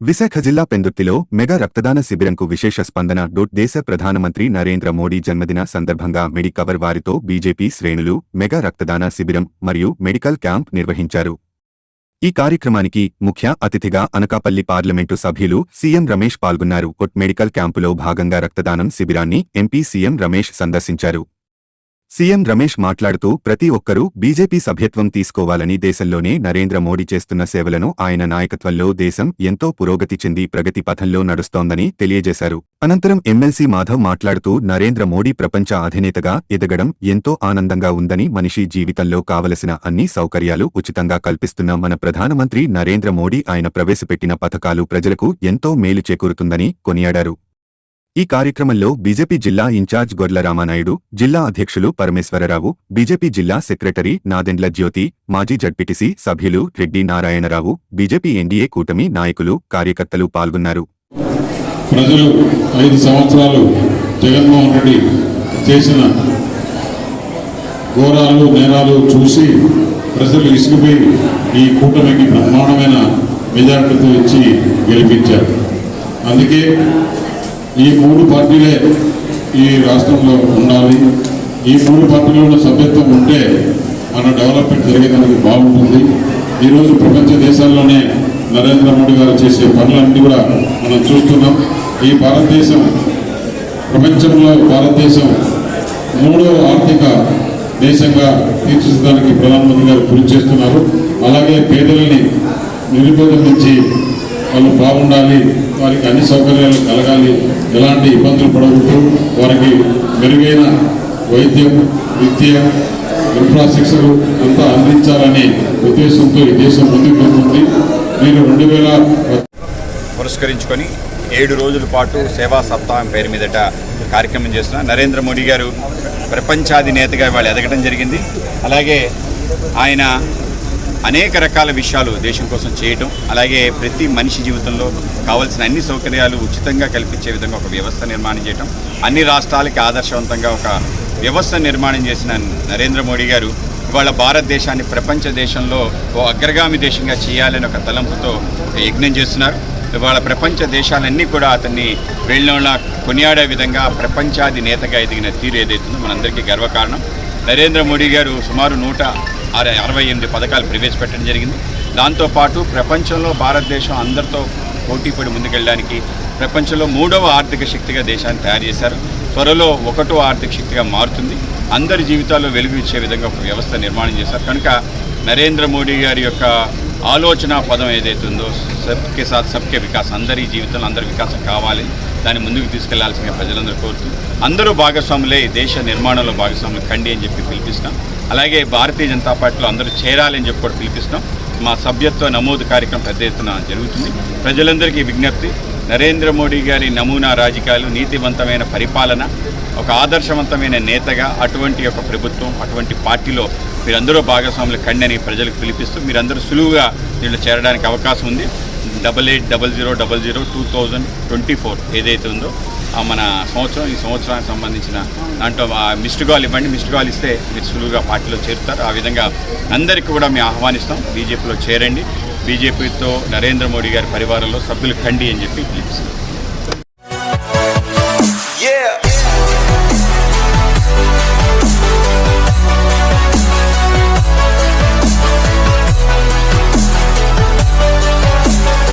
విశాఖ జిల్లా పెందుర్తిలో మెగా రక్తదాన శిబిరంకు విశేష స్పందన డోట్ దేశ ప్రధానమంత్రి నరేంద్ర మోడీ జన్మదిన సందర్భంగా మెడికవర్ వారితో బీజేపీ శ్రేణులు మెగా రక్తదాన శిబిరం మరియు మెడికల్ క్యాంప్ నిర్వహించారు. ఈ కార్యక్రమానికి ముఖ్య అతిథిగా అనకాపల్లి పార్లమెంటు సభ్యులు సీఎం రమేష్ పాల్గొన్నారు. కొట్ మెడికల్ క్యాంపులో భాగంగా రక్తదానం శిబిరాన్ని ఎంపీ సీఎం రమేష్ సందర్శించారు. సీఎం రమేష్ మాట్లాడుతూ ప్రతి ఒక్కరూ బీజేపీ సభ్యత్వం తీసుకోవాలని దేశంలోనే నరేంద్ర మోడీ చేస్తున్న సేవలను ఆయన నాయకత్వంలో దేశం ఎంతో పురోగతి చెంది ప్రగతి పథంలో నడుస్తోందని తెలియజేశారు. అనంతరం ఎమ్మెల్సీ మాధవ్ మాట్లాడుతూ నరేంద్ర మోడీ ప్రపంచ అధినేతగా ఎదగడం ఎంతో ఆనందంగా ఉందని మనిషి జీవితంలో కావలసిన అన్ని సౌకర్యాలు ఉచితంగా కల్పిస్తున్న మన ప్రధానమంత్రి నరేంద్ర మోడీ ఆయన ప్రవేశపెట్టిన పథకాలు ప్రజలకు ఎంతో మేలు చేకూరుతుందని కొనియాడారు. ఈ కార్యక్రమంలో బీజేపీ జిల్లా ఇన్ఛార్జ్ గొర్ల రామానాయుడు జిల్లా అధ్యక్షులు పరమేశ్వరరావు బీజేపీ జిల్లా సెక్రటరీ నాదెండ్ల జ్యోతి మాజీ జడ్పీటీసీ సభ్యులు రెడ్డి నారాయణరావు బీజేపీ ఎన్డీఏ కూటమి నాయకులు కార్యకర్తలు పాల్గొన్నారు. ప్రజలు ఐదు సంవత్సరాలు జగన్మోహన్ రెడ్డి చేసిన ఘోరాలు నేరాలు చూసి ప్రజలు ఇసుకుపోయి ఈ కూటమికి బ్రహ్మాండమైన మెజార్టీతో ఇచ్చి గెలిపించారు. అందుకే ఈ మూడు పార్టీలే ఈ రాష్ట్రంలో ఉండాలి. ఈ మూడు పార్టీలలో సభ్యత్వం ఉంటే మన డెవలప్మెంట్ జరిగేదానికి బాగుంటుంది. ఈరోజు ప్రపంచ దేశాల్లోనే నరేంద్ర మోడీ గారు చేసే పనులన్నీ కూడా మనం చూస్తున్నాం. ఈ భారతదేశం ప్రపంచంలో భారతదేశం మూడో ఆర్థిక దేశంగా తీర్చిదిద్దడానికి ప్రధానమంత్రి గారు కృషి చేస్తున్నారు. అలాగే పేదలని నిరుపేదల నుంచి వాళ్ళు బాగుండాలి వారికి అన్ని సౌకర్యాలు కలగాలి ఎలాంటి ఇబ్బందులు పడవద్దు వారికి మెరుగైన వైద్యం విద్య ఇన్ఫ్రాస్ట్రక్చర్ అంతా అందించాలనే ఉద్దేశంతో ఈ దేశం ముందుకు వెళ్తుంది. మీరు రెండు వేల పురస్కరించుకొని ఏడు రోజుల పాటు సేవా సప్తాహం పేరు మీదట కార్యక్రమం చేస్తున్న నరేంద్ర మోడీ గారు ప్రపంచాధినేతగా వాళ్ళు ఎదగడం జరిగింది. అలాగే ఆయన అనేక రకాల విషయాలు దేశం కోసం చేయటం అలాగే ప్రతి మనిషి జీవితంలో కావాల్సిన అన్ని సౌకర్యాలు ఉచితంగా కల్పించే విధంగా ఒక వ్యవస్థ నిర్మాణం చేయటం అన్ని రాష్ట్రాలకి ఆదర్శవంతంగా ఒక వ్యవస్థ నిర్మాణం చేసిన నరేంద్ర మోడీ గారు ఇవాళ భారతదేశాన్ని ప్రపంచ దేశంలో ఓ అగ్రగామి దేశంగా చేయాలని ఒక తలంపుతో యజ్ఞం చేస్తున్నారు. ఇవాళ ప్రపంచ దేశాలన్నీ కూడా అతన్ని వెళ్ళిన కొనియాడే విధంగా ప్రపంచాది నేతగా ఎదిగిన తీరు ఏదైతుందో మనందరికీ గర్వకారణం. నరేంద్ర మోడీ గారు సుమారు నూట అరవై ఎనిమిది పథకాలు ప్రవేశపెట్టడం జరిగింది. దాంతోపాటు ప్రపంచంలో భారతదేశం అందరితో పోటీపడి ముందుకెళ్ళడానికి ప్రపంచంలో మూడవ ఆర్థిక శక్తిగా దేశాన్ని తయారు చేశారు. త్వరలో ఒకటో ఆర్థిక శక్తిగా మారుతుంది. అందరి జీవితాల్లో వెలుగు ఇచ్చే విధంగా ఒక వ్యవస్థ నిర్మాణం చేశారు. కనుక నరేంద్ర మోడీ గారి యొక్క ఆలోచన పదం ఏదైతే ఉందో సబ్కే సాత్ సబ్కే వికాస్ అందరి జీవితంలో అందరి వికాసం కావాలి. దాన్ని ముందుకు తీసుకెళ్ళాల్సిన ప్రజలందరూ కోరుతూ అందరూ భాగస్వాములే దేశ నిర్మాణంలో భాగస్వాములు కండి అని చెప్పి పిలిపిస్తాం. అలాగే భారతీయ జనతా పార్టీలో అందరూ చేరాలని చెప్పి కూడా పిలిపిస్తాం. మా సభ్యత్వ నమోదు కార్యక్రమం పెద్ద ఎత్తున జరుగుతుంది. ప్రజలందరికీ విజ్ఞప్తి నరేంద్ర మోడీ గారి నమూనా రాజకీయాలు నీతివంతమైన పరిపాలన ఒక ఆదర్శవంతమైన నేతగా అటువంటి ఒక ప్రభుత్వం అటువంటి పార్టీలో మీరందరూ భాగస్వాములు కండని ప్రజలకు పిలిపిస్తూ మీరందరూ సులువుగా దీంట్లో చేరడానికి అవకాశం ఉంది. Double eight double zero double zero two thousand twenty four ఏదైతే ఉందో ఆ మన సంవత్సరం ఈ సంవత్సరానికి సంబంధించిన దాంట్లో మిస్డ్ కాల్ ఇవ్వండి. మిస్డ్ కాల్ ఇస్తే మీరు సులువుగా పార్టీలో చేరుతారు. ఆ విధంగా అందరికీ కూడా మేము ఆహ్వానిస్తాం. బీజేపీలో చేరండి. బీజేపీతో నరేంద్ర మోడీ గారి పరివారంలో సభ్యులు కండి అని చెప్పి పిలుపుస్తాం